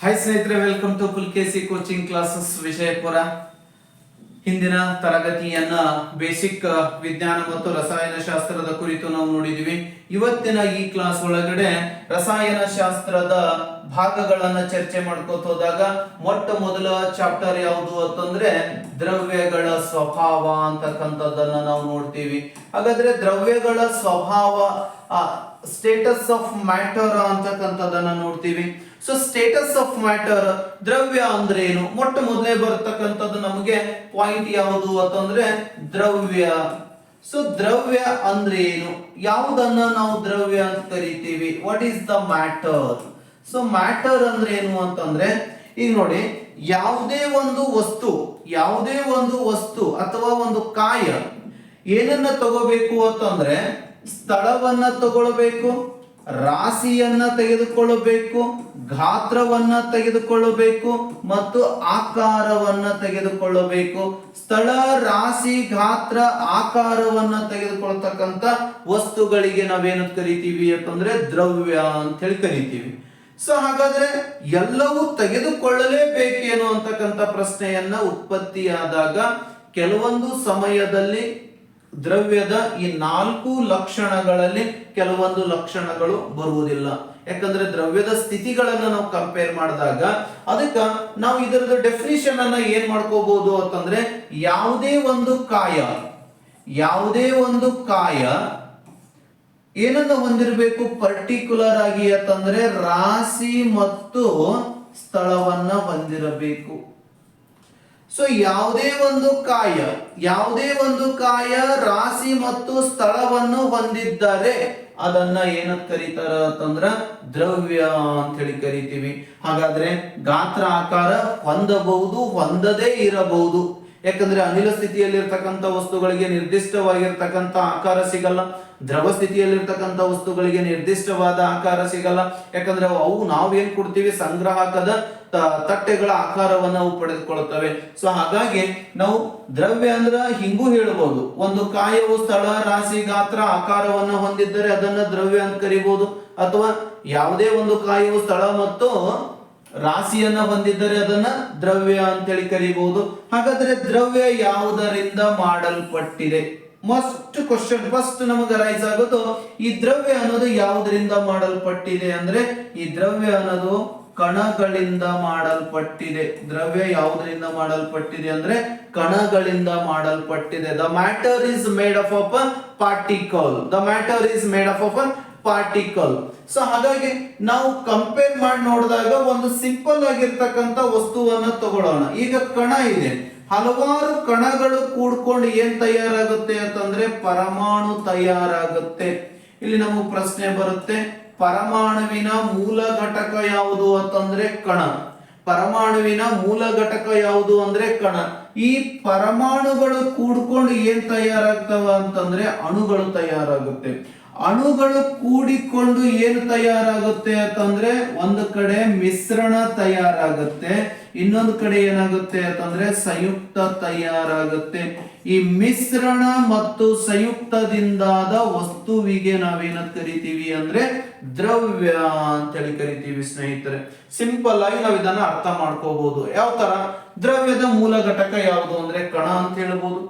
Hi ಸ್ನೇಹಿತರೆ welcome to Pulakeshi coaching classes Vijayapura ಹಿಂದಿನ ತರಗತಿಯನ್ನ ಬೇಸಿಕ್ ವಿಜ್ಞಾನ ಮತ್ತು ರಸಾಯನಶಾಸ್ತ್ರದ ಕುರಿತು ನಾವು ನೋಡಿದ್ವಿ. ಇವತ್ತಿನ ಈ ಕ್ಲಾಸ್ ಒಳಗಡೆ ರಸಾಯನಶಾಸ್ತ್ರದ ಭಾಗಗಳನ್ನ ಚರ್ಚೆ ಮಾಡ್ಕೋತ ಹೋದಾಗ ಮೊಟ್ಟ ಮೊದಲ ಚಾಪ್ಟರ್ ಯಾವುದು ಅಂತಂದ್ರೆ ದ್ರವ್ಯಗಳ ಸ್ವಭಾವ ಅಂತಕ್ಕಂಥದ್ದನ್ನ ನಾವು ನೋಡ್ತೀವಿ. ಹಾಗಾದ್ರೆ ದ್ರವ್ಯಗಳ ಸ್ವಭಾವ ಸ್ಟೇಟಸ್ ಆಫ್ ಮ್ಯಾಟರ್ ಅಂತಕ್ಕಂಥದ್ದನ್ನ ನೋಡ್ತೀವಿ. ಸೊ ಸ್ಟೇಟಸ್ ಆಫ್ ಮ್ಯಾಟರ್ ದ್ರವ್ಯ ಅಂದ್ರೆ ಏನು? ಮೊಟ್ಟ ಮೊದಲೇ ಬರತಕ್ಕಂಥದ್ದು ನಮಗೆ ಪಾಯಿಂಟ್ ಯಾವುದು ಅಂತಂದ್ರೆ ದ್ರವ್ಯ. ಸೊ ದ್ರವ್ಯ ಅಂದ್ರೆ ಏನು? ಯಾವುದನ್ನ ನಾವು ದ್ರವ್ಯ ಅಂತ ಕರಿತೀವಿ? What is the matter so matter ಅಂದ್ರೆ ಏನು ಅಂತಂದ್ರೆ, ಈಗ ನೋಡಿ, ಯಾವುದೇ ಒಂದು ವಸ್ತು, ಯಾವುದೇ ಒಂದು ವಸ್ತು ಅಥವಾ ಒಂದು ಕಾಯ ಏನನ್ನ ತಗೋಬೇಕು ಅಂತಂದ್ರೆ ಸ್ಥಳವನ್ನ ತಗೊಳ್ಬೇಕು. ರಾಶಿಯನ್ನ ತೆಗೆದುಕೊಳ್ಳಬೇಕು, ಗಾತ್ರವನ್ನ ತೆಗೆದುಕೊಳ್ಳಬೇಕು ಮತ್ತು ಆಕಾರವನ್ನ ತೆಗೆದುಕೊಳ್ಳಬೇಕು. ಸ್ಥಳ, ರಾಶಿ, ಗಾತ್ರ, ಆಕಾರವನ್ನ ತೆಗೆದುಕೊಳ್ತಕ್ಕಂಥ ವಸ್ತುಗಳಿಗೆ ನಾವೇನು ಕರಿತೀವಿ ಅಂತಂದ್ರೆ ದ್ರವ್ಯ ಅಂತ ಹೇಳಿ ಕರಿತೀವಿ. ಸೊ ಹಾಗಾದ್ರೆ ಎಲ್ಲವೂ ತೆಗೆದುಕೊಳ್ಳಲೇಬೇಕೇನು ಅಂತಕ್ಕಂಥ ಪ್ರಶ್ನೆಯನ್ನ ಉತ್ಪತ್ತಿಯಾದಾಗ ಕೆಲವೊಂದು ಸಮಯದಲ್ಲಿ ದ್ರವ್ಯದ ಈ ನಾಲ್ಕು ಲಕ್ಷಣಗಳಲ್ಲಿ ಕೆಲವೊಂದು ಲಕ್ಷಣಗಳು ಬರುವುದಿಲ್ಲ. ಯಾಕಂದ್ರೆ ದ್ರವ್ಯದ ಸ್ಥಿತಿಗಳನ್ನ ನಾವು ಕಂಪೇರ್ ಮಾಡಿದಾಗ ಅದಕ್ಕ ನಾವು ಇದರದ ಡೆಫಿನಿಷನ್ ಅನ್ನ ಏನ್ ಮಾಡ್ಕೋಬಹುದು ಅಂತಂದ್ರೆ ಯಾವುದೇ ಒಂದು ಕಾಯ, ಯಾವುದೇ ಒಂದು ಕಾಯ ಏನನ್ನ ಹೊಂದಿರಬೇಕು ಪರ್ಟಿಕ್ಯುಲರ್ ಆಗಿ ಅಂತಂದ್ರೆ ರಾಶಿ ಮತ್ತು ಸ್ಥಳವನ್ನ ಹೊಂದಿರಬೇಕು. ಸೊ ಯಾವುದೇ ಒಂದು ಕಾಯ, ಯಾವುದೇ ಒಂದು ಕಾಯ ರಾಶಿ ಮತ್ತು ಸ್ಥಳವನ್ನು ಹೊಂದಿದ್ದರೆ ಅದನ್ನ ಏನಂತ ಕರೀತಾರ ಅಂತಂದ್ರ ದ್ರವ್ಯ ಅಂತ ಹೇಳಿ ಕರಿತೀವಿ. ಹಾಗಾದ್ರೆ ಗಾತ್ರ ಆಕಾರ ಹೊಂದಬಹುದು, ಹೊಂದದೇ ಇರಬಹುದು. ಯಾಕಂದ್ರೆ ಅನಿಲ ಸ್ಥಿತಿಯಲ್ಲಿರ್ತಕ್ಕಂಥ ವಸ್ತುಗಳಿಗೆ ನಿರ್ದಿಷ್ಟವಾಗಿರ್ತಕ್ಕಂಥ ಆಕಾರ ಸಿಗಲ್ಲ, ದ್ರವ ಸ್ಥಿತಿಯಲ್ಲಿರ್ತಕ್ಕಂಥ ವಸ್ತುಗಳಿಗೆ ನಿರ್ದಿಷ್ಟವಾದ ಆಕಾರ ಸಿಗಲ್ಲ. ಯಾಕಂದ್ರೆ ಅವು ನಾವೇನ್ ಕೊಡ್ತೀವಿ? ಸಂಗ್ರಾಹಕದ ತಟ್ಟೆಗಳ ಆಕಾರವನ್ನು ಅವು ಪಡೆದುಕೊಳ್ಳುತ್ತವೆ. ಸೊ ಹಾಗಾಗಿ ನಾವು ದ್ರವ್ಯ ಅಂದ್ರ ಹಿಂಗೂ ಹೇಳ್ಬೋದು. ಒಂದು ಕಾಯವು ಸ್ಥಳ, ರಾಶಿ, ಗಾತ್ರ ಆಕಾರವನ್ನು ಹೊಂದಿದ್ದರೆ ಅದನ್ನ ದ್ರವ್ಯ ಅಂತ ಕರಿಬಹುದು ಅಥವಾ ಯಾವುದೇ ಒಂದು ಕಾಯವು ಸ್ಥಳ ಮತ್ತು ರಾಶಿಯನ್ನ ಹೊಂದಿದ್ದರೆ ಅದನ್ನ ದ್ರವ್ಯ ಅಂತೇಳಿ ಕರೀಬಹುದು. ಹಾಗಾದ್ರೆ ದ್ರವ್ಯ ಯಾವುದರಿಂದ ಮಾಡಲ್ಪಟ್ಟಿದೆ? ಮಸ್ಟ್ ಕ್ವಶನ್ ಫಸ್ಟ್ ನಮಗೆ ರೈಸ್ ಆಗೋದು ಈ ದ್ರವ್ಯ ಅನ್ನೋದು ಯಾವುದರಿಂದ ಮಾಡಲ್ಪಟ್ಟಿದೆ ಅಂದ್ರೆ ಈ ದ್ರವ್ಯ ಅನ್ನೋದು ಕಣಗಳಿಂದ ಮಾಡಲ್ಪಟ್ಟಿದೆ. ದ್ರವ್ಯ ಯಾವುದರಿಂದ ಮಾಡಲ್ಪಟ್ಟಿದೆ ಅಂದ್ರೆ ಕಣಗಳಿಂದ ಮಾಡಲ್ಪಟ್ಟಿದೆ. The matter is made of a particle the matter is made of of particle so ಹಾಗಾಗಿ ನಾವು ಕಂಪೇರ್ ಮಾಡಿ ನೋಡಿದಾಗ ಒಂದು ಸಿಂಪಲ್ ಆಗಿರ್ತಕ್ಕಂಥ ವಸ್ತುವನ್ನ ತಗೊಳ್ಳೋಣ. ಈಗ ಕಣ ಇದೆ. ಹಲವಾರು ಕಣಗಳು ಕೂಡ್ಕೊಂಡು ಏನ್ ತಯಾರಾಗುತ್ತೆ ಅಂತಂದ್ರೆ ಪರಮಾಣು ತಯಾರಾಗುತ್ತೆ. ಇಲ್ಲಿ ನಮಗೆ ಪ್ರಶ್ನೆ ಬರುತ್ತೆ, ಪರಮಾಣುವಿನ ಮೂಲ ಘಟಕ ಯಾವುದು ಅಂತಂದ್ರೆ ಕಣ. ಪರಮಾಣುವಿನ ಮೂಲ ಘಟಕ ಯಾವುದು ಅಂದ್ರೆ ಕಣ. ಈ ಪರಮಾಣುಗಳು ಕೂಡ್ಕೊಂಡು ಏನ್ ತಯಾರಾಗ್ತವ ಅಂತಂದ್ರೆ ಅಣುಗಳು ತಯಾರಾಗುತ್ತೆ. ಅಣುಗಳು ಕೂಡಿಕೊಂಡು ಏನು ತಯಾರಾಗುತ್ತೆ ಅಂತಂದ್ರೆ ಒಂದು ಕಡೆ ಮಿಶ್ರಣ ತಯಾರಾಗುತ್ತೆ, ಇನ್ನೊಂದು ಕಡೆ ಏನಾಗುತ್ತೆ ಅಂತಂದ್ರೆ ಸಂಯುಕ್ತ ತಯಾರಾಗುತ್ತೆ. ಈ ಮಿಶ್ರಣ ಮತ್ತು ಸಂಯುಕ್ತದಿಂದಾದ ವಸ್ತುವಿಗೆ ನಾವೇನಂತ ಕರಿತೀವಿ ಅಂದ್ರೆ ದ್ರವ್ಯ ಅಂತೇಳಿ ಕರಿತೀವಿ ಸ್ನೇಹಿತರೆ. ಸಿಂಪಲ್ ಆಗಿ ನಾವು ಇದನ್ನ ಅರ್ಥ ಮಾಡ್ಕೋಬಹುದು ಯಾವ ತರ ದ್ರವ್ಯದ ಮೂಲ ಘಟಕ ಯಾವುದು ಅಂದ್ರೆ ಕಣ ಅಂತ ಹೇಳ್ಬೋದು.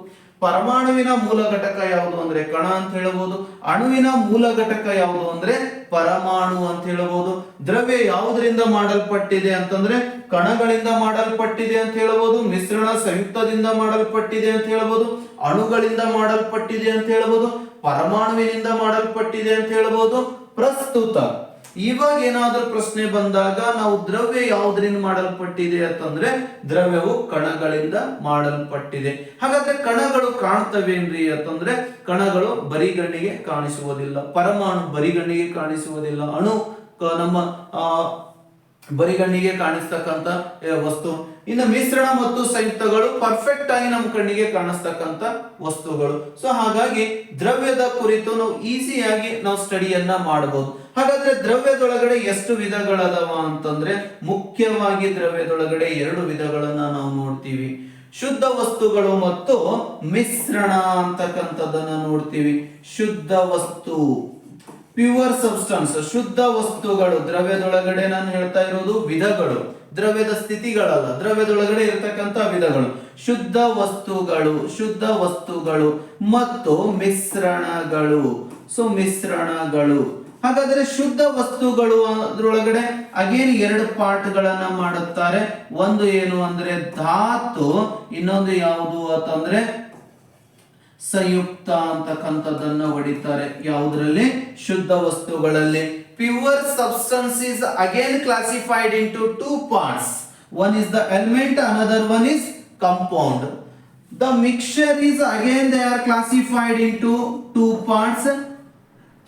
ಪರಮಾಣುವಿನ ಮೂಲ ಘಟಕ ಯಾವುದು ಅಂದ್ರೆ ಕಣ ಅಂತ ಹೇಳಬಹುದು ಅಣುವಿನ ಮೂಲ ಘಟಕ ಯಾವುದು ಅಂದ್ರೆ ಪರಮಾಣು ಅಂತ ಹೇಳಬಹುದು ದ್ರವ್ಯ ಯಾವುದರಿಂದ ಮಾಡಲ್ಪಟ್ಟಿದೆ ಅಂತಂದ್ರೆ ಕಣಗಳಿಂದ ಮಾಡಲ್ಪಟ್ಟಿದೆ ಅಂತ ಹೇಳಬಹುದು ಮಿಶ್ರಣ ಸಂಯುಕ್ತದಿಂದ ಮಾಡಲ್ಪಟ್ಟಿದೆ ಅಂತ ಹೇಳಬಹುದು ಅಣುಗಳಿಂದ ಮಾಡಲ್ಪಟ್ಟಿದೆ ಅಂತ ಹೇಳಬಹುದು ಪರಮಾಣುವಿನಿಂದ ಮಾಡಲ್ಪಟ್ಟಿದೆ ಅಂತ ಹೇಳಬಹುದು ಪ್ರಸ್ತುತ ಇವಾಗ ಏನಾದರೂ ಪ್ರಶ್ನೆ ಬಂದಾಗ ನಾವು ದ್ರವ್ಯ ಯಾವುದರಿಂದ ಮಾಡಲ್ಪಟ್ಟಿದೆ ಅಂತಂದ್ರೆ ದ್ರವ್ಯವು ಕಣಗಳಿಂದ ಮಾಡಲ್ಪಟ್ಟಿದೆ. ಹಾಗಾದ್ರೆ ಕಣಗಳು ಕಾಣ್ತವೇನ್ರಿ ಅಂತಂದ್ರೆ ಕಣಗಳು ಬರಿಗಣ್ಣಿಗೆ ಕಾಣಿಸುವುದಿಲ್ಲ, ಪರಮಾಣು ಬರಿಗಣ್ಣಿಗೆ ಕಾಣಿಸುವುದಿಲ್ಲ, ಅಣು ನಮ್ಮ, ಆ ಬರಿಗಣ್ಣಿಗೆ ಕಾಣಿಸ್ತಕ್ಕಂತ ವಸ್ತು. ಇನ್ನು ಮಿಶ್ರಣ ಮತ್ತು ಸಂಯುಕ್ತಗಳು ಪರ್ಫೆಕ್ಟ್ ಆಗಿ ನಮ್ಮ ಕಣ್ಣಿಗೆ ಕಾಣಿಸ್ತಕ್ಕಂತ ವಸ್ತುಗಳು. ಸೊ ಹಾಗಾಗಿ ದ್ರವ್ಯದ ಕುರಿತು ನಾವು ಈಸಿಯಾಗಿ ನಾವು ಸ್ಟಡಿಯನ್ನ ಮಾಡಬಹುದು ಹಾಗಾದ್ರೆ ದ್ರವ್ಯದೊಳಗಡೆ ಎಷ್ಟು ವಿಧಗಳದಾವ ಅಂತಂದ್ರೆ ಮುಖ್ಯವಾಗಿ ದ್ರವ್ಯದೊಳಗಡೆ ಎರಡು ವಿಧಗಳನ್ನ ನಾವು ನೋಡ್ತೀವಿ. ಶುದ್ಧ ವಸ್ತುಗಳು ಮತ್ತು ಮಿಶ್ರಣ ಅಂತಕ್ಕಂಥದ್ದನ್ನ ನೋಡ್ತೀವಿ. ಶುದ್ಧ ವಸ್ತು. ಪ್ಯೂರ್ ಸಬ್ಸ್ಟನ್ಸ್, ಶುದ್ಧ ವಸ್ತುಗಳು, ದ್ರವ್ಯದೊಳಗಡೆ ನಾನು ಹೇಳ್ತಾ ಇರೋದು ವಿಧಗಳು, ದ್ರವ್ಯದ ಸ್ಥಿತಿಗಳಲ್ಲ, ದ್ರವ್ಯದೊಳಗಡೆ ಇರತಕ್ಕಂತ ವಿಧಗಳು. ಶುದ್ಧ ವಸ್ತುಗಳು ಶುದ್ಧ ವಸ್ತುಗಳು ಮತ್ತು ಮಿಶ್ರಣಗಳು. ಸೊ ಮಿಶ್ರಣಗಳು. ಹಾಗಾದ್ರೆ ಶುದ್ಧ ವಸ್ತುಗಳು ಅದ್ರೊಳಗಡೆ ಅಗೇನ್ ಎರಡು ಪಾರ್ಟ್ ಗಳನ್ನ ಮಾಡುತ್ತಾರೆ. ಒಂದು ಏನು ಅಂದ್ರೆ ಧಾತು, ಇನ್ನೊಂದು ಯಾವುದು ಅಂತಂದ್ರೆ ಸಂಯುಕ್ತ ಅಂತಕ್ಕಂಥದ್ದನ್ನ ಹೊಡಿತಾರೆ. ಯಾವುದರಲ್ಲಿ? ಶುದ್ಧ ವಸ್ತುಗಳಲ್ಲಿ. Pure substance is again classified into two parts one is the element another one is compound the mixture again they are classified into two parts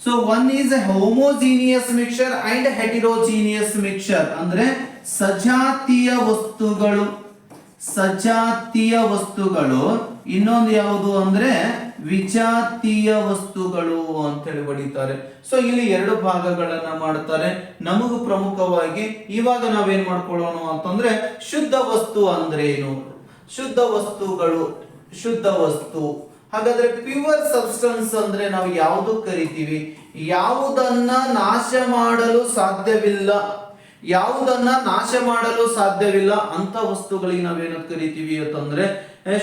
so one is homogeneous mixture and heterogeneous mixture ಅಂದ್ರೆ ಸಜಾತಿಯ ವಸ್ತುಗಳು. ಸಜಾತೀಯ ವಸ್ತುಗಳು. ಇನ್ನೊಂದು ಯಾವುದು ಅಂದ್ರೆ ವಿಜಾತೀಯ ವಸ್ತುಗಳು ಅಂತ ಹೇಳಿ ಬಡಿತಾರೆ ಸೊ ಇಲ್ಲಿ ಎರಡು ಭಾಗಗಳನ್ನ ಮಾಡ್ತಾರೆ. ನಮಗೂ ಪ್ರಮುಖವಾಗಿ ಇವಾಗ ನಾವೇನ್ ಮಾಡ್ಕೊಳ್ಳೋಣ ಅಂತಂದ್ರೆ ಶುದ್ಧ ವಸ್ತು ಅಂದ್ರೆ ಏನು ಶುದ್ಧ ವಸ್ತುಗಳು, ಶುದ್ಧ ವಸ್ತು. ಹಾಗಾದ್ರೆ ಪ್ಯೂರ್ ಸಬ್ಸ್ಟೆನ್ಸ್ ಅಂದ್ರೆ ನಾವು ಯಾವುದು ಕರಿತೀವಿ? ಯಾವುದನ್ನ ನಾಶ ಮಾಡಲು ಸಾಧ್ಯವಿಲ್ಲ. ಯಾವುದನ್ನ ನಾಶ ಮಾಡಲು ಸಾಧ್ಯವಿಲ್ಲ ಅಂತ ವಸ್ತುಗಳಿಗೆ ನಾವೇನಂತ ಕರಿತೀವಿ ಅಂತಂದ್ರೆ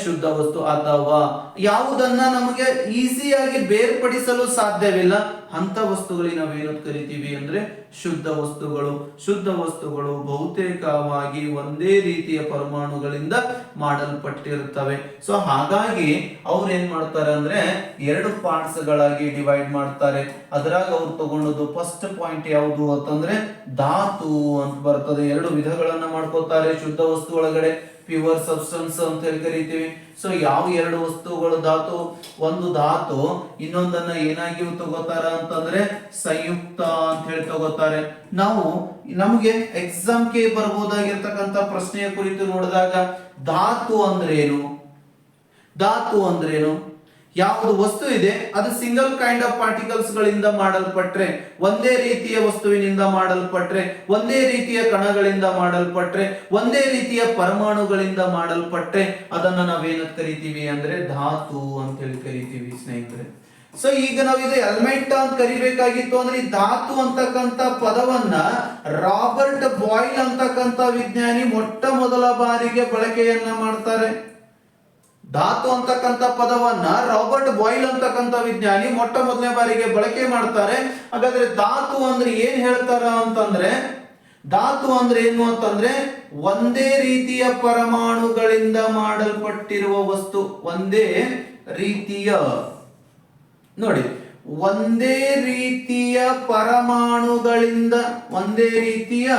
ಶುದ್ಧ ವಸ್ತು ಅಥವಾ ಯಾವುದನ್ನ ನಮಗೆ ಈಸಿಯಾಗಿ ಬೇರ್ಪಡಿಸಲು ಸಾಧ್ಯವಿಲ್ಲ. ಅಂತ ವಸ್ತುಗಳಿಗೆ ನಾವೇನು ಕರಿತೀವಿ ಅಂದ್ರೆ ಶುದ್ಧ ವಸ್ತುಗಳು. ಶುದ್ಧ ವಸ್ತುಗಳು ಬಹುತೇಕವಾಗಿ ಒಂದೇ ರೀತಿಯ ಪರಮಾಣುಗಳಿಂದ ಮಾಡಲ್ಪಟ್ಟಿರುತ್ತವೆ ಸೊ ಹಾಗಾಗಿ ಅವ್ರು ಏನ್ ಮಾಡ್ತಾರೆ ಅಂದ್ರೆ ಎರಡು ಪಾರ್ಟ್ಸ್ ಗಳಾಗಿ ಡಿವೈಡ್ ಮಾಡ್ತಾರೆ. ಅದ್ರಾಗ ಅವ್ರು ತಗೊಂಡದ್ದು ಫಸ್ಟ್ ಪಾಯಿಂಟ್ ಯಾವುದು ಅಂತಂದ್ರೆ ಧಾತು ಅಂತ ಬರ್ತದೆ. ಎರಡು ವಿಧಗಳನ್ನ ಮಾಡ್ಕೋತಾರೆ ಶುದ್ಧ ವಸ್ತು ಒಳಗಡೆ. ಪ್ಯೂರ್ ಸಬ್ಸ್ಟೆನ್ಸ್ ಅಂತ ಹೇಳಿ ಕರಿತೀವಿ. ಸೊ ಯಾವ ಎರಡು ವಸ್ತುಗಳು ಧಾತು? ಒಂದು ಧಾತು, ಇನ್ನೊಂದನ್ನ ಏನಾಗಿ ತಗೋತಾರ ಅಂತಂದ್ರೆ ಸಂಯುಕ್ತ ಅಂತ ಹೇಳಿ ತಗೋತಾರೆ. ನಾವು ನಮಗೆ ಎಕ್ಸಾಮ್ಗೆ ಬರಬಹುದಾಗಿರ್ತಕ್ಕಂತ ಪ್ರಶ್ನೆಯ ಕುರಿತು ನೋಡಿದಾಗ, ಧಾತು ಅಂದ್ರೆ ಏನು? ಧಾತು ಅಂದ್ರೇನು ಯಾವುದು ವಸ್ತು ಇದೆ, ಅದು ಸಿಂಗಲ್ ಕೈಂಡ್ ಆಫ್ ಪಾರ್ಟಿಕಲ್ಸ್ ಗಳಿಂದ ಮಾಡಲ್ಪಟ್ರೆ, ಒಂದೇ ರೀತಿಯ ವಸ್ತುವಿನಿಂದ ಮಾಡಲ್ಪಟ್ರೆ, ಒಂದೇ ರೀತಿಯ ಕಣಗಳಿಂದ ಮಾಡಲ್ಪಟ್ರೆ, ಒಂದೇ ರೀತಿಯ ಪರಮಾಣುಗಳಿಂದ ಮಾಡಲ್ಪಟ್ರೆ, ಅದನ್ನ ನಾವೇನಂತ ಕರಿತೀವಿ ಅಂದ್ರೆ ಧಾತು ಅಂತ ಹೇಳಿ ಕರಿತೀವಿ ಸ್ನೇಹಿತರೆ. ಸೊ ಈಗ ನಾವು ಇದು ಎಲ್ಮೆಂಟ್ ಅಂತ ಕರಿಬೇಕಾಗಿತ್ತು ಅಂದ್ರೆ ಧಾತು ಅಂತಕ್ಕಂಥ ಪದವನ್ನ ರಾಬರ್ಟ್ ಬಾಯ್ಲ್ ಅಂತಕ್ಕಂಥ ವಿಜ್ಞಾನಿ ಮೊಟ್ಟ ಮೊದಲ ಬಾರಿಗೆ ಬಳಕೆಯನ್ನ ಮಾಡ್ತಾರೆ. ಧಾತು ಅಂತಕ್ಕಂಥ ಪದವನ್ನ ರಾಬರ್ಟ್ ಬಾಯ್ಲ್ ಅಂತಕ್ಕಂಥ ವಿಜ್ಞಾನಿ ಮೊಟ್ಟ ಮೊದಲನೇ ಬಾರಿಗೆ ಬಳಕೆ ಮಾಡ್ತಾರೆ. ಹಾಗಾದ್ರೆ ಧಾತು ಅಂದ್ರೆ ಏನ್ ಹೇಳ್ತಾರ ಅಂತಂದ್ರೆ, ಧಾತು ಅಂದ್ರೆ ಏನು ಅಂತಂದ್ರೆ ಒಂದೇ ರೀತಿಯ ಪರಮಾಣುಗಳಿಂದ ಮಾಡಲ್ಪಟ್ಟಿರುವ ವಸ್ತು. ಒಂದೇ ರೀತಿಯ. ನೋಡಿ, ಒಂದೇ ರೀತಿಯ ಪರಮಾಣುಗಳಿಂದ, ಒಂದೇ ರೀತಿಯ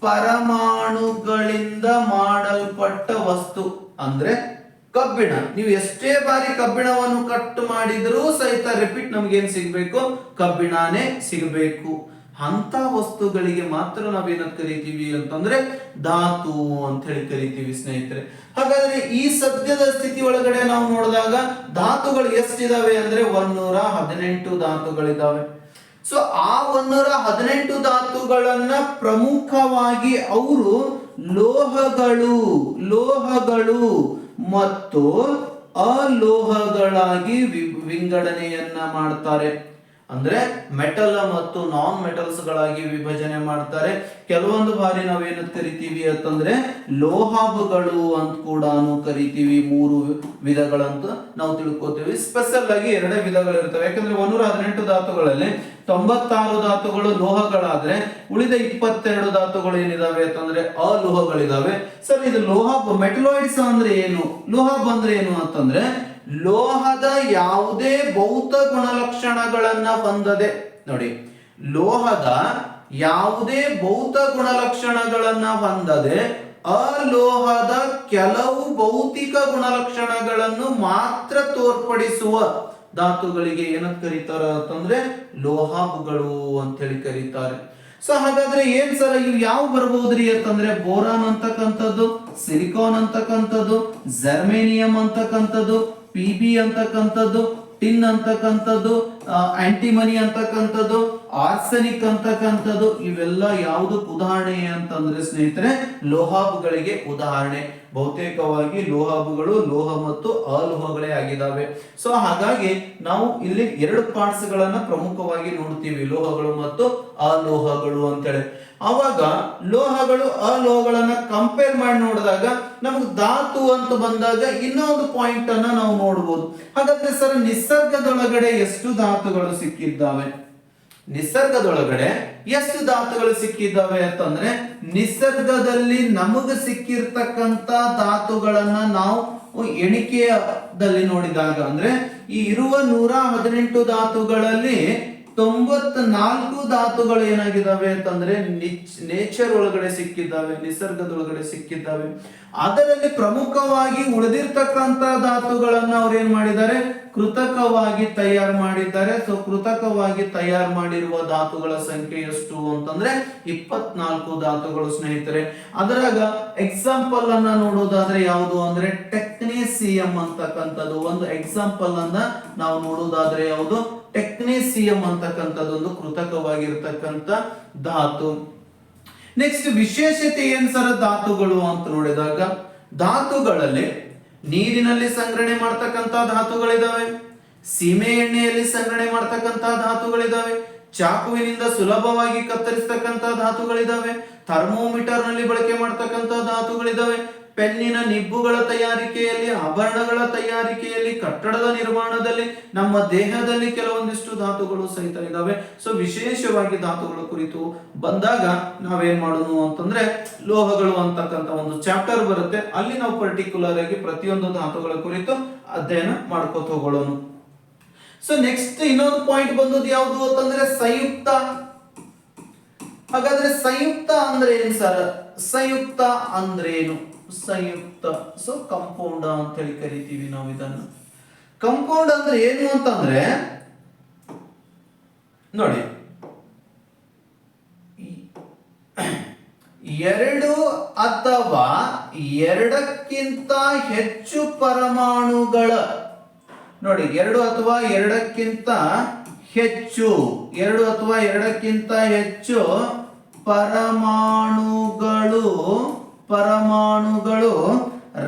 ಪರಮಾಣುಗಳಿಂದ ಮಾಡಲ್ಪಟ್ಟ ವಸ್ತು ಅಂದ್ರೆ ಕಬ್ಬಿಣ. ನೀವು ಎಷ್ಟೇ ಬಾರಿ ಕಬ್ಬಿಣವನ್ನು ಕಟ್ ಮಾಡಿದರೂ ಸಹಿತ ರಿಪೀಟ್ ನಮ್ಗೆ ಏನ್ ಸಿಗ್ಬೇಕು? ಕಬ್ಬಿಣನೇ ಸಿಗಬೇಕು. ಅಂತ ವಸ್ತುಗಳಿಗೆ ಮಾತ್ರ ನಾವೇನಂತ ಕರಿತೀವಿ ಅಂತಂದ್ರೆ ಧಾತು ಅಂತ ಹೇಳಿ ಕರಿತೀವಿ ಸ್ನೇಹಿತರೆ. ಹಾಗಾದ್ರೆ ಈ ಸದ್ಯದ ಸ್ಥಿತಿ ಒಳಗಡೆ ನಾವು ನೋಡಿದಾಗ ಧಾತುಗಳು ಎಷ್ಟಿದಾವೆ ಅಂದ್ರೆ ಒಂದೂರ ಹದಿನೆಂಟು ಧಾತುಗಳಿದಾವೆ. ಸೊ ಆ ಒಂದೂರ ಹದಿನೆಂಟು ಧಾತುಗಳನ್ನ ಪ್ರಮುಖವಾಗಿ ಅವರು ಲೋಹಗಳು ಲೋಹಗಳು ಮತ್ತು ಅಲೋಹಗಳಾಗಿ ವಿಂಗಡಣೆಯನ್ನ ಮಾಡ್ತಾರೆ. ಅಂದ್ರೆ ಮೆಟಲ್ ಮತ್ತು ನಾನ್ ಮೆಟಲ್ಸ್ ಗಳಾಗಿ ವಿಭಜನೆ ಮಾಡ್ತಾರೆ. ಕೆಲವೊಂದು ಬಾರಿ ನಾವೇನು ಕರಿತೀವಿ ಅಂತಂದ್ರೆ ಲೋಹಾಬುಗಳು ಅಂತ ಕೂಡ ಕರಿತೀವಿ. ಮೂರು ವಿಧಗಳಂತ ನಾವು ತಿಳ್ಕೊತೀವಿ. ಸ್ಪೆಷಲ್ ಆಗಿ ಎರಡೇ ವಿಧಗಳು ಇರ್ತವೆ ಯಾಕಂದ್ರೆ ಒಂದೂರ ಹದಿನೆಂಟು ಧಾತುಗಳಲ್ಲಿ ತೊಂಬತ್ತಾರು ಧಾತುಗಳು ಲೋಹಗಳಾದ್ರೆ, ಉಳಿದ ಇಪ್ಪತ್ತೆರಡು ಧಾತುಗಳು ಏನಿದಾವೆ ಅಂತಂದ್ರೆ ಅಲೋಹಗಳಿದಾವೆ. ಸರ್, ಇದು ಲೋಹ ಮೆಟಲಾಯ್ಡ್ಸ್ ಅಂದ್ರೆ ಏನು? ಲೋಹ ಬಂದ್ರೆ ಏನು ಅಂತಂದ್ರೆ, ಲೋಹದ ಯಾವುದೇ ಭೌತ ಗುಣಲಕ್ಷಣಗಳನ್ನ ಹೊಂದದೆ, ನೋಡಿ, ಲೋಹದ ಯಾವುದೇ ಭೌತ ಗುಣಲಕ್ಷಣಗಳನ್ನ ಹೊಂದದೆ, ಅಲೋಹದ ಕೆಲವು ಭೌತಿಕ ಗುಣಲಕ್ಷಣಗಳನ್ನು ಮಾತ್ರ ತೋರ್ಪಡಿಸುವ ಧಾತುಗಳಿಗೆ ಏನಂತ ಕರೀತಾರ ಅಂತಂದ್ರೆ ಲೋಹಾಬುಗಳು ಅಂತ ಹೇಳಿ ಕರೀತಾರೆ. ಸೊ ಹಾಗಾದ್ರೆ ಏನ್ ಸರ್ ಇವು ಯಾವ ಬರ್ಬೋದ್ರಿ ಅಂತಂದ್ರೆ ಬೋರಾನ್ ಅಂತಕ್ಕಂಥದ್ದು, ಸಿಲಿಕಾನ್ ಅಂತಕ್ಕಂಥದ್ದು, ಜರ್ಮೇನಿಯಂ ಅಂತಕ್ಕಂಥದ್ದು, ಪಿ ಬಿ ಅಂತಕ್ಕಂಥದ್ದು, ಟಿನ್ ಅಂತಕ್ಕಂಥದ್ದು ಆಂಟಿಮನಿ ಅಂತಕ್ಕಂಥದ್ದು ಆರ್ಸನಿಕ್ ಅಂತಕ್ಕಂಥದ್ದು ಇವೆಲ್ಲ ಯಾವುದಕ್ಕೆ ಉದಾಹರಣೆ ಅಂತಂದ್ರೆ ಸ್ನೇಹಿತರೆ, ಲೋಹಾಬುಗಳಿಗೆ ಉದಾಹರಣೆ. ಬಹುತೇಕವಾಗಿ ಲೋಹಾಬುಗಳು ಲೋಹ ಮತ್ತು ಅಲೋಹಗಳೇ ಆಗಿದ್ದಾವೆ ಸೊ ಹಾಗಾಗಿ ನಾವು ಇಲ್ಲಿ ಎರಡು ಪಾರ್ಟ್ಸ್ ಗಳನ್ನ ಪ್ರಮುಖವಾಗಿ ನೋಡ್ತೀವಿ, ಲೋಹಗಳು ಮತ್ತು ಅಲೋಹಗಳು ಅಂತೇಳಿ. ಅವಾಗ ಲೋಹಗಳು, ಅಲೋಹಗಳನ್ನ ಕಂಪೇರ್ ಮಾಡಿ ನೋಡಿದಾಗ ನಮಗೆ ಧಾತು ಅಂತ ಬಂದಾಗ ಇನ್ನೊಂದು ಪಾಯಿಂಟ್ ಅನ್ನ ನಾವು ನೋಡಬಹುದು ಹಾಗಾದ್ರೆ ಸರ್, ನಿಸರ್ಗದೊಳಗಡೆ ಎಷ್ಟು ಧಾತುಗಳು ಸಿಕ್ಕಿದ್ದಾವೆ? ನಿಸರ್ಗದೊಳಗಡೆ ಎಷ್ಟು ಧಾತುಗಳು ಸಿಕ್ಕಿದ್ದಾವೆ ಅಂತಂದ್ರೆ ನಿಸರ್ಗದಲ್ಲಿ ನಮಗ ಸಿಕ್ಕಿರ್ತಕ್ಕಂತ ಧಾತುಗಳನ್ನ ನಾವು ಎಣಿಕೆಯಲ್ಲಿ ನೋಡಿದಾಗ ಅಂದ್ರೆ ಈ ಇರುವ ನೂರ ಹದಿನೆಂಟು ಧಾತುಗಳಲ್ಲಿ ತೊಂಬತ್ ನಾಲ್ಕು ಧಾತುಗಳು ಏನಾಗಿದ್ದಾವೆ ಅಂತಂದ್ರೆ ನೇಚರ್ ಒಳಗಡೆ ಸಿಕ್ಕಿದ್ದಾವೆ, ನಿಸರ್ಗದೊಳಗಡೆ ಸಿಕ್ಕಿದ್ದಾವೆ. ಅದರಲ್ಲಿ ಪ್ರಮುಖವಾಗಿ ಉಳಿದಿರ್ತಕ್ಕಂತ ಧಾತುಗಳನ್ನ ಅವ್ರು ಏನ್ ಮಾಡಿದ್ದಾರೆ? ಕೃತಕವಾಗಿ ತಯಾರು ಮಾಡಿದ್ದಾರೆ. ಸೊ ಕೃತಕವಾಗಿ ತಯಾರು ಮಾಡಿರುವ ಧಾತುಗಳ ಸಂಖ್ಯೆ ಎಷ್ಟು ಅಂತಂದ್ರೆ ಇಪ್ಪತ್ನಾಲ್ಕು ಧಾತುಗಳು, ಸ್ನೇಹಿತರೆ. ಅದರಾಗ ಎಕ್ಸಾಂಪಲ್ ಅನ್ನ ನೋಡೋದಾದ್ರೆ ಯಾವುದು ಅಂದ್ರೆ ಟೆಕ್ನೇಸಿಯಂ ಅಂತಕ್ಕಂಥದ್ದು. ಒಂದು ಎಕ್ಸಾಂಪಲ್ ಅನ್ನ ನಾವು ನೋಡೋದಾದ್ರೆ ಯಾವುದು? ಟೆಕ್ನೇಸಿಯಂ ಅಂತಕ್ಕಂಥದ್ದೊಂದು ಕೃತಕವಾಗಿರ್ತಕ್ಕಂಥ ಧಾತು. ನೆಕ್ಸ್ಟ್ ವಿಶೇಷತೆ ಏನ್ ಸರ ಧಾತುಗಳು ಅಂತ ನೋಡಿದಾಗ? ಧಾತುಗಳಲ್ಲಿ ನೀರಿನಲ್ಲಿ ಸಂಗ್ರಹಣೆ ಮಾಡ್ತಕ್ಕಂಥ ಧಾತುಗಳಿದಾವೆ. ಸೀಮೆ ಎಣ್ಣೆಯಲ್ಲಿ ಸಂಗ್ರಹಣೆ ಮಾಡ್ತಕ್ಕಂಥ ಧಾತುಗಳಿದಾವೆ. ಚಾಕುವಿನಿಂದ ಸುಲಭವಾಗಿ ಕತ್ತರಿಸ್ತಕ್ಕಂಥ ಧಾತುಗಳಿದಾವೆ. ಥರ್ಮೋಮೀಟರ್ನಲ್ಲಿ ಬಳಕೆ ಮಾಡ್ತಕ್ಕಂಥ ಧಾತುಗಳಿದಾವೆ. ಪೆನ್ನಿನ ನಿಬ್ಬುಗಳ ತಯಾರಿಕೆಯಲ್ಲಿ, ಆಭರಣಗಳ ತಯಾರಿಕೆಯಲ್ಲಿ, ಕಟ್ಟಡದ ನಿರ್ಮಾಣದಲ್ಲಿ, ನಮ್ಮ ದೇಹದಲ್ಲಿ ಕೆಲವೊಂದಿಷ್ಟು ಧಾತುಗಳು ಸಹಿತ ಇದಾವೆ. ಸೊ ವಿಶೇಷವಾಗಿ ಧಾತುಗಳ ಕುರಿತು ಬಂದಾಗ ನಾವೇನ್ ಮಾಡೋದು ಅಂತಂದ್ರೆ, ಲೋಹಗಳು ಅಂತಕ್ಕಂಥ ಒಂದು ಚಾಪ್ಟರ್ ಬರುತ್ತೆ. ಅಲ್ಲಿ ನಾವು ಪರ್ಟಿಕ್ಯುಲರ್ ಆಗಿ ಪ್ರತಿಯೊಂದು ಧಾತುಗಳ ಕುರಿತು ಅಧ್ಯಯನ ಮಾಡ್ಕೋತ ಹೋಗೋಣ. ಸೊ ನೆಕ್ಸ್ಟ್ ಇನ್ನೊಂದು ಪಾಯಿಂಟ್ ಬಂದದ್ದು ಯಾವುದು ಅಂತಂದ್ರೆ ಸಂಯುಕ್ತ. ಹಾಗಾದ್ರೆ ಸಂಯುಕ್ತ ಅಂದ್ರೆ ಏನು ಸರ್? ಸಂಯುಕ್ತ ಅಂದ್ರೇನು? ಸಂಯುಕ್ತ. ಸೊ ಕಂಪೌಂಡ್ ಅಂತ ಹೇಳಿ ಕರಿತೀವಿ ನಾವು ಇದನ್ನು. ಕಂಪೌಂಡ್ ಅಂದ್ರೆ ಏನು ಅಂತಂದ್ರೆ, ನೋಡಿ. ಎರಡು ಅಥವಾ ಎರಡಕ್ಕಿಂತ ಹೆಚ್ಚು ಪರಮಾಣುಗಳ, ನೋಡಿ, ಎರಡು ಅಥವಾ ಎರಡಕ್ಕಿಂತ ಹೆಚ್ಚು, ಎರಡು ಅಥವಾ ಎರಡಕ್ಕಿಂತ ಹೆಚ್ಚು ಪರಮಾಣುಗಳು ಪರಮಾಣುಗಳು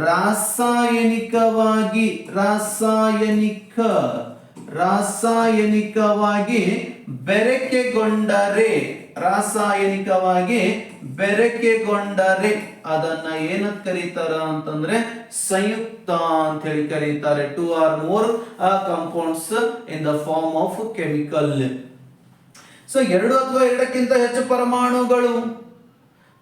ರಾಸಾಯನಿಕವಾಗಿ ರಾಸಾಯನಿಕ ರಾಸಾಯನಿಕವಾಗಿ ಬೆರಕೆಗೊಂಡರೆ ರಾಸಾಯನಿಕವಾಗಿ ಬೆರಕೆಗೊಂಡರೆ, ಅದನ್ನ ಏನಂತ ಕರೀತಾರ ಅಂತಂದ್ರೆ ಸಂಯುಕ್ತ ಅಂತ ಹೇಳಿ ಕರೀತಾರೆ. Two or more compounds in the form of chemical so ಎರಡು ಅಥವಾ ಎರಡಕ್ಕಿಂತ ಹೆಚ್ಚು ಪರಮಾಣುಗಳು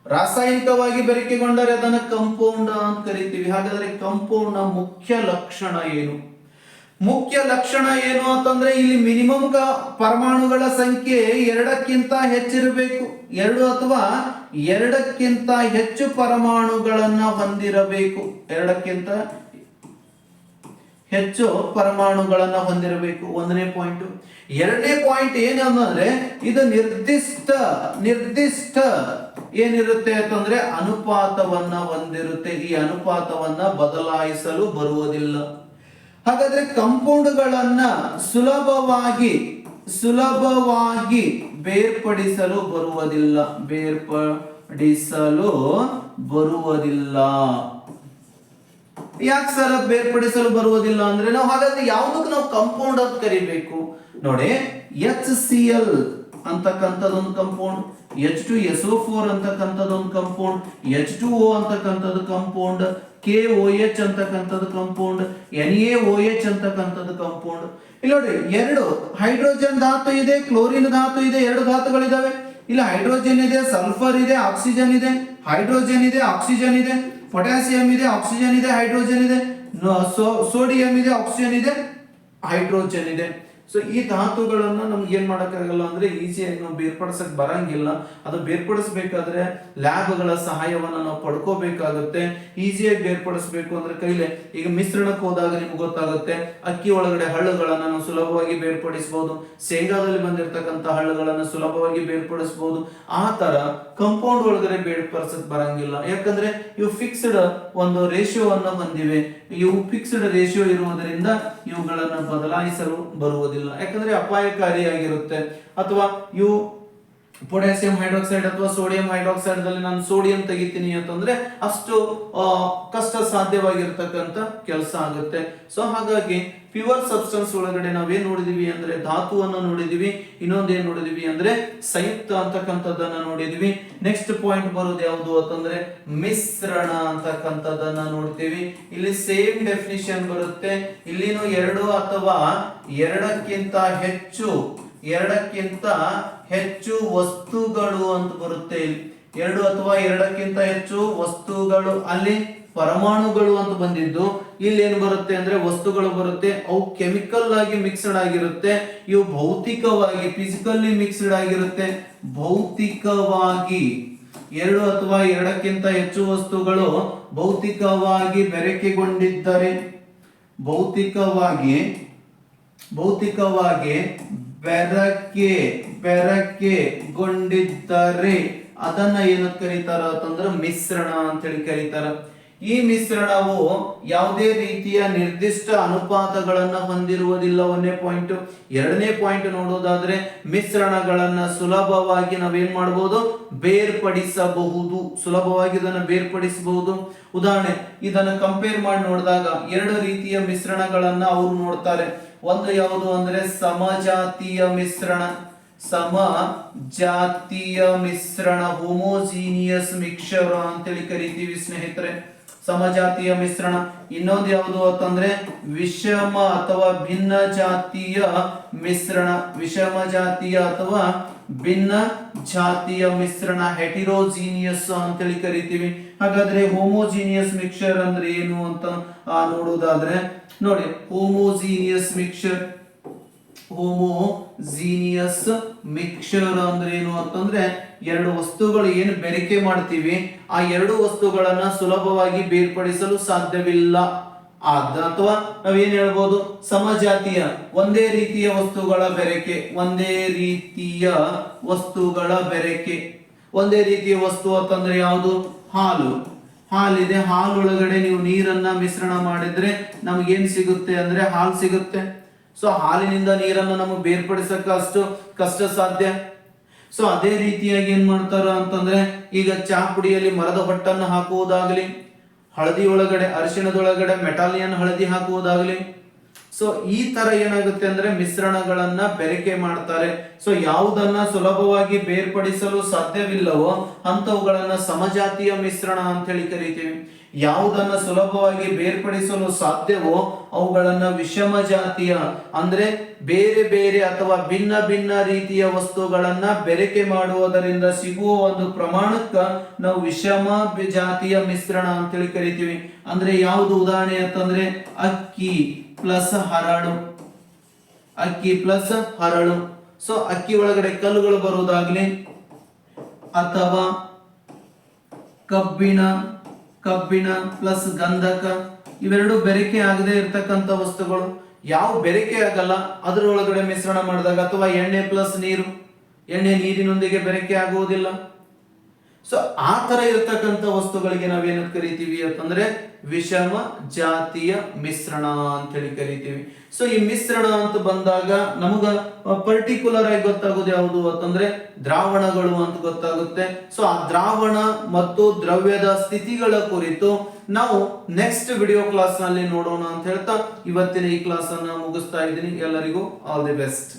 ರಾಸಾಯನಿಕವಾಗಿ ಬೆರಕೆಗೊಂಡರೆ ಅದನ್ನ ಕಂಪೌಂಡ್ ಅಂತ ಕರಿತೀವಿ. ಹಾಗಾದ್ರೆ ಕಂಪೌಂಡ್ನ ಮುಖ್ಯ ಲಕ್ಷಣ ಏನು? ಮುಖ್ಯ ಲಕ್ಷಣ ಏನು ಅಂತಂದ್ರೆ ಇಲ್ಲಿ ಮಿನಿಮಮ್ ಕ ಪರಮಾಣುಗಳ ಸಂಖ್ಯೆ ಎರಡಕ್ಕಿಂತ ಹೆಚ್ಚಿರಬೇಕು. ಎರಡು ಅಥವಾ ಎರಡಕ್ಕಿಂತ ಹೆಚ್ಚು ಪರಮಾಣುಗಳನ್ನ ಹೊಂದಿರಬೇಕು. ಎರಡಕ್ಕಿಂತ ಹೆಚ್ಚು ಪರಮಾಣುಗಳನ್ನ ಹೊಂದಿರಬೇಕು. ಒಂದನೇ ಪಾಯಿಂಟ್ ಎರಡನೇ ಪಾಯಿಂಟ್ ಏನು ಅಂದ್ರೆ ಇದು ನಿರ್ದಿಷ್ಟ ನಿರ್ದಿಷ್ಟ ಏನಿರುತ್ತೆ ಅಂತಂದ್ರೆ ಅನುಪಾತವನ್ನ ಹೊಂದಿರುತ್ತೆ. ಈ ಅನುಪಾತವನ್ನ ಬದಲಾಯಿಸಲು ಬರುವುದಿಲ್ಲ. ಹಾಗಾದ್ರೆ ಕಂಪೌಂಡ್ಗಳನ್ನ ಸುಲಭವಾಗಿ ಸುಲಭವಾಗಿ ಬೇರ್ಪಡಿಸಲು ಬರುವುದಿಲ್ಲ. ಬೇರ್ಪಡಿಸಲು ಬರುವುದಿಲ್ಲ. ಯಾಕೆ ಸರ್ ಬೇರ್ಪಡಿಸಲು ಬರುವುದಿಲ್ಲ ಅಂದ್ರೆ ನಾವು ಹಾಗಾದ್ರೆ ಯಾವ್ದಕ್ಕೆ ನಾವು ಕಂಪೌಂಡ್ ಅಂತ ಕರಿಬೇಕು? ನೋಡಿ H C L ಅಂತಕ್ಕಂಥದ್ದೊಂದು compound H two S O four ಅಂತಕ್ಕಂಥದ್ದೊಂದು compound H two O ಅಂತಕ್ಕಂಥದ್ದು ಕಂಪೌಂಡ್ ಕೆ ಓ ಎಚ್ ಅಂತಕ್ಕಂಥದ್ದು compound N A O H ಅಂತಕ್ಕಂಥದ್ದು ಕಂಪೌಂಡ್ ಇಲ್ಲ ನೋಡಿ, ಎರಡು ಹೈಡ್ರೋಜನ್ ಧಾತು ಇದೆ ಕ್ಲೋರಿನ್ ಧಾತು ಇದೆ, ಎರಡು ಧಾತುಗಳಿದಾವೆ. ಇಲ್ಲ ಹೈಡ್ರೋಜನ್ ಇದೆ ಸಲ್ಫರ್ ಇದೆ ಆಕ್ಸಿಜನ್ ಇದೆ ಹೈಡ್ರೋಜನ್ ಇದೆ ಆಕ್ಸಿಜನ್ ಇದೆ. ಪೊಟ್ಯಾಸಿಯಂ ಇದೆ ಆಕ್ಸಿಜನ್ ಇದೆ ಹೈಡ್ರೋಜನ್ ಇದೆ ಸೋಡಿಯಂ ಇದೆ ಆಕ್ಸಿಜನ್ ಇದೆ ಹೈಡ್ರೋಜನ್ ಇದೆ ಸೊ ಈ ಧಾತುಗಳನ್ನು ನಮ್ಗೆ ಏನ್ ಮಾಡೋಕ್ಕಾಗಲ್ಲ ಅಂದ್ರೆ ಈಸಿಯಾಗಿ ನಾವು ಬೇರ್ಪಡಿಸಕ್ ಬರಂಗಿಲ್ಲ. ಅದು ಬೇರ್ಪಡಿಸ್ಬೇಕಾದ್ರೆ ಲ್ಯಾಬ್ಗಳ ಸಹಾಯವನ್ನ ನಾವು ಪಡ್ಕೋಬೇಕಾಗುತ್ತೆ. ಈಸಿಯಾಗಿ ಬೇರ್ಪಡಿಸ್ಬೇಕು ಅಂದ್ರೆ ಕೈಲೆ ಈಗ ಮಿಶ್ರಣಕ್ಕೆ ಹೋದಾಗ ನಿಮ್ಗೆ ಗೊತ್ತಾಗುತ್ತೆ. ಅಕ್ಕಿ ಒಳಗಡೆ ಹಳ್ಳುಗಳನ್ನು ನಾವು ಸುಲಭವಾಗಿ ಬೇರ್ಪಡಿಸಬಹುದು ಶೇಂಗಾದಲ್ಲಿ ಬಂದಿರತಕ್ಕಂತ ಹಳ್ಳುಗಳನ್ನು ಸುಲಭವಾಗಿ ಬೇರ್ಪಡಿಸಬಹುದು ಆ ತರ ಕಂಪೌಂಡ್ ಒಳಗಡೆ ಬೇರ್ಪಡಿಸಕ್ ಬರಂಗಿಲ್ಲ. ಯಾಕಂದ್ರೆ ಇವು ಫಿಕ್ಸ್ಡ್ ಒಂದು ರೇಷಿಯೋವನ್ನು ಹೊಂದಿವೆ. ಇವು ಫಿಕ್ಸ್ಡ್ ರೇಷಿಯೋ ಇರುವುದರಿಂದ ಇವುಗಳನ್ನು ಬದಲಾಯಿಸಲು ಬರುವುದಿಲ್ಲ. ಯಾಕಂದ್ರೆ ಅಪಾಯಕಾರಿಯಾಗಿರುತ್ತೆ. ಅಥವಾ ಇವು ಪೊಟ್ಯಾಸಿಯಂ ಹೈಡ್ರಾಕ್ಸೈಡ್ ಅಥವಾ ಸೋಡಿಯಂ ಹೈಡ್ರಾಕ್ಸೈಡ್ ದಲ್ಲಿ ನಾನು ಸೋಡಿಯಂ ತೆಗಿತೀನಿ ಅಂತಂದ್ರೆ ಅಷ್ಟು ಕಷ್ಟ ಸಾಧ್ಯವಾಗಿರ್ತಕ್ಕಂಥ ಕೆಲಸ ಆಗುತ್ತೆ. ಸೊ ಹಾಗಾಗಿ ಪ್ಯೂರ್ ಸಬ್ಸ್ಟೆನ್ಸ್ ಒಳಗಡೆ ನಾವೇನ್ ನೋಡಿದೀವಿ ಅಂದ್ರೆ ಧಾತುವನ್ನು ನೋಡಿದೀವಿ, ಇನ್ನೊಂದೇನ್ ನೋಡಿದೀವಿ ಅಂದ್ರೆ ಸಂಯುಕ್ತ ಅಂತಕ್ಕಂಥದ್ದನ್ನ ನೋಡಿದೀವಿ. ನೆಕ್ಸ್ಟ್ ಪಾಯಿಂಟ್ ಬರೋದು ಯಾವುದು ಅಂತಂದ್ರೆ ಮಿಶ್ರಣ ಅಂತಕ್ಕಂಥದ್ದನ್ನ ನೋಡ್ತೀವಿ. ಇಲ್ಲಿ ಸೇಮ್ ಡೆಫಿನಿಷನ್ ಬರುತ್ತೆ. ಇಲ್ಲಿನೂ ಎರಡು ಅಥವಾ ಎರಡಕ್ಕಿಂತ ಹೆಚ್ಚು, ಎರಡಕ್ಕಿಂತ ಹೆಚ್ಚು ವಸ್ತುಗಳು ಅಂತ ಬರುತ್ತೆ ಇಲ್ಲಿ. ಎರಡು ಅಥವಾ ಎರಡಕ್ಕಿಂತ ಹೆಚ್ಚು ವಸ್ತುಗಳು ಅಲ್ಲಿ ಪರಮಾಣುಗಳು ಅಂತ ಬಂದಿದ್ದು. ಇಲ್ಲಿ ಏನು ಬರುತ್ತೆ ಅಂದ್ರೆ ವಸ್ತುಗಳು ಬರುತ್ತೆ. ಅವು ಕೆಮಿಕಲ್ ಆಗಿ ಮಿಕ್ಸ್ಡ್ ಆಗಿರುತ್ತೆ. ಇವು ಭೌತಿಕವಾಗಿ ಫಿಸಿಕಲಿ ಮಿಕ್ಸ್ಡ್ ಆಗಿರುತ್ತೆ. ಭೌತಿಕವಾಗಿ, ಎರಡು ಅಥವಾ ಎರಡಕ್ಕಿಂತ ಹೆಚ್ಚು ವಸ್ತುಗಳು ಭೌತಿಕವಾಗಿ ಬೆರಕೆಗೊಂಡಿದ್ದರೆ, ಭೌತಿಕವಾಗಿ ಭೌತಿಕವಾಗಿ ಬೆರಕೆ ಬೆರಕೆಗೊಂಡಿದ್ದರೆ ಅದನ್ನ ಏನು ಕರೀತಾರ ಅಂತಂದ್ರೆ ಮಿಶ್ರಣ ಅಂತ ಹೇಳಿ ಕರೀತಾರ. ಈ ಮಿಶ್ರಣವು ಯಾವುದೇ ರೀತಿಯ ನಿರ್ದಿಷ್ಟ ಅನುಪಾತಗಳನ್ನ ಹೊಂದಿರುವುದಿಲ್ಲ ಒಂದೇ ಪಾಯಿಂಟ್ ಎರಡನೇ ಪಾಯಿಂಟ್ ನೋಡೋದಾದ್ರೆ ಮಿಶ್ರಣಗಳನ್ನ ಸುಲಭವಾಗಿ ನಾವೇನ್ ಮಾಡಬಹುದು ಬೇರ್ಪಡಿಸಬಹುದು. ಸುಲಭವಾಗಿ ಇದನ್ನ ಬೇರ್ಪಡಿಸಬಹುದು. ಉದಾಹರಣೆ, ಇದನ್ನ ಕಂಪೇರ್ ಮಾಡಿ ನೋಡಿದಾಗ ಎರಡು ರೀತಿಯ ಮಿಶ್ರಣಗಳನ್ನ ಅವರು ನೋಡ್ತಾರೆ. ಒಂದು ಯಾವುದು ಅಂದ್ರೆ ಸಮಜಾತೀಯ ಮಿಶ್ರಣ. ಸಮ ಜಾತೀಯ ಮಿಶ್ರಣ ಹೋಮೋಜೀನಿಯಸ್ ಮಿಕ್ಸರ್ ಅಂತೇಳಿ ಕರಿತೀವಿ ಸ್ನೇಹಿತರೆ. ಸಮಜಾತೀಯ ಮಿಶ್ರಣ. ಇನ್ನೊಂದು ಯಾವುದು ಅಂತಂದ್ರೆ ವಿಷಮ ಅಥವಾ ಭಿನ್ನ ಜಾತಿಯ ಮಿಶ್ರಣ. ವಿಷಮ ಜಾತಿಯ ಅಥವಾ ಭಿನ್ನ ಜಾತಿಯ ಮಿಶ್ರಣ. ಹೆಟಿರೋಜೀನಿಯಸ್ ಅಂತೇಳಿ ಕರಿತೀವಿ. ಹಾಗಾದ್ರೆ ಹೋಮೋಜೀನಿಯಸ್ ಮಿಕ್ಸರ್ ಅಂದ್ರೆ ಏನು ಅಂತ ನೋಡೋದಾದ್ರೆ ನೋಡಿ ಹೋಮೋಜೀನಿಯಸ್ ಮಿಕ್ಸರ್ ಹೋಮೋಜೀನಿಯಸ್ ಮಿಕ್ಸರ್ ಅಂದ್ರೆ ಏನು ಅಂತಂದ್ರೆ ಎರಡು ವಸ್ತುಗಳು ಏನು ಬೆರಿಕೆ ಮಾಡ್ತೀವಿ, ಆ ಎರಡು ವಸ್ತುಗಳನ್ನ ಸುಲಭವಾಗಿ ಬೇರ್ಪಡಿಸಲು ಸಾಧ್ಯವಿಲ್ಲ. ಅಥವಾ ನಾವೇನ್ ಹೇಳ್ಬೋದು? ಸಮಜಾತಿಯ, ಒಂದೇ ರೀತಿಯ ವಸ್ತುಗಳ ಬೆರಕೆ ಒಂದೇ ರೀತಿಯ ವಸ್ತುಗಳ ಬೆರಕೆ ಒಂದೇ ರೀತಿಯ ವಸ್ತು ಅಂತಂದ್ರೆ ಯಾವುದು? ಹಾಲು. ಹಾಲಿದೆ, ಹಾಲೊಳಗಡೆ ನೀವು ನೀರನ್ನ ಮಿಶ್ರಣ ಮಾಡಿದ್ರೆ ನಮಗೇನ್ ಸಿಗುತ್ತೆ ಅಂದ್ರೆ ಹಾಲು ಸಿಗುತ್ತೆ. ಸೊ ಹಾಲಿನಿಂದ ನೀರನ್ನು ನಮಗೆ ಬೇರ್ಪಡಿಸಕ್ಕೆ ಅಷ್ಟು ಕಷ್ಟ ಸಾಧ್ಯ. ಸೊ ಅದೇ ರೀತಿಯಾಗಿ ಏನ್ ಮಾಡ್ತಾರ ಅಂತಂದ್ರೆ, ಈಗ ಚಹಾ ಪುಡಿಯಲ್ಲಿ ಮರದ ಹೊಟ್ಟನ್ನು ಹಾಕುವುದಾಗಲಿ, ಹಳದಿ ಒಳಗಡೆ, ಅರಿಶಿಣದೊಳಗಡೆ ಮೆಟಾಲಿಯನ್ ಹಳದಿ ಹಾಕುವುದಾಗಲಿ. ಸೊ ಈ ತರ ಏನಾಗುತ್ತೆ ಅಂದ್ರೆ ಮಿಶ್ರಣಗಳನ್ನ ಬೆರಕೆ ಮಾಡ್ತಾರೆ. ಸೊ ಯಾವುದನ್ನ ಸುಲಭವಾಗಿ ಬೇರ್ಪಡಿಸಲು ಸಾಧ್ಯವಿಲ್ಲವೋ ಅಂತವುಗಳನ್ನ ಸಮಜಾತಿಯ ಮಿಶ್ರಣ ಅಂತ ಹೇಳಿ ಕರಿತೀವಿ. ಯಾವುದನ್ನ ಸುಲಭವಾಗಿ ಬೇರ್ಪಡಿಸಲು ಸಾಧ್ಯವೋ ಅವುಗಳನ್ನು ವಿಷಮ ಜಾತಿಯ, ಅಂದ್ರೆ ಬೇರೆ ಬೇರೆ ಅಥವಾ ಭಿನ್ನ ಭಿನ್ನ ರೀತಿಯ ವಸ್ತುಗಳನ್ನ ಬೆರಕೆ ಮಾಡುವುದರಿಂದ ಸಿಗುವ ಒಂದು ಪ್ರಮಾಣಕ್ಕ ನಾವು ವಿಷಮ ಜಾತಿಯ ಮಿಶ್ರಣ ಅಂತೇಳಿ ಕರಿತೀವಿ. ಅಂದ್ರೆ ಯಾವುದು ಉದಾಹರಣೆ ಅಂತಂದ್ರೆ ಅಕ್ಕಿ ಪ್ಲಸ್ ಹರಳು. ಅಕ್ಕಿ ಪ್ಲಸ್ ಹರಳು. ಸೊ ಅಕ್ಕಿ ಒಳಗಡೆ ಕಲ್ಲುಗಳು ಬರುವುದಾಗ್ಲಿ ಅಥವಾ ಕಬ್ಬಿಣ ಕಬ್ಬಿಣ ಪ್ಲಸ್ ಗಂಧಕ ಇವೆರಡು ಬೆರಕೆ ಆಗದೆ ಇರತಕ್ಕಂತ ವಸ್ತುಗಳು. ಯಾವ ಬೆರಕೆ ಆಗಲ್ಲ, ಅದರೊಳಗಡೆ ಮಿಶ್ರಣ ಮಾಡಿದಾಗ ಅಥವಾ ಎಣ್ಣೆ ಪ್ಲಸ್ ನೀರು. ಎಣ್ಣೆ ನೀರಿನೊಂದಿಗೆ ಬೆರಕೆ ಆಗುವುದಿಲ್ಲ. ಸೊ ಆ ತರ ಇರತಕ್ಕಂಥ ವಸ್ತುಗಳಿಗೆ ನಾವೇನು ಕರಿತೀವಿ ಅಂತಂದ್ರೆ ವಿಷಮ ಜಾತಿಯ ಮಿಶ್ರಣ ಅಂತ ಹೇಳಿ ಕರಿತೀವಿ. ಸೊ ಈ ಮಿಶ್ರಣ ಅಂತ ಬಂದಾಗ ನಮಗ ಪರ್ಟಿಕ್ಯುಲರ್ ಆಗಿ ಗೊತ್ತಾಗೋದು ಯಾವುದು ಅಂತಂದ್ರೆ ದ್ರಾವಣಗಳು ಅಂತ ಗೊತ್ತಾಗುತ್ತೆ. ಸೊ ಆ ದ್ರಾವಣ ಮತ್ತು ದ್ರವ್ಯದ ಸ್ಥಿತಿಗಳ ಕುರಿತು ನಾವು ನೆಕ್ಸ್ಟ್ ವಿಡಿಯೋ ಕ್ಲಾಸ್ನಲ್ಲಿ ನೋಡೋಣ ಅಂತ ಹೇಳ್ತಾ ಇವತ್ತಿನ ಈ ಕ್ಲಾಸ್ ಅನ್ನ ಮುಗಿಸ್ತಾ ಇದ್ದೀನಿ. ಎಲ್ಲರಿಗೂ ಆಲ್ ದಿ ಬೆಸ್ಟ್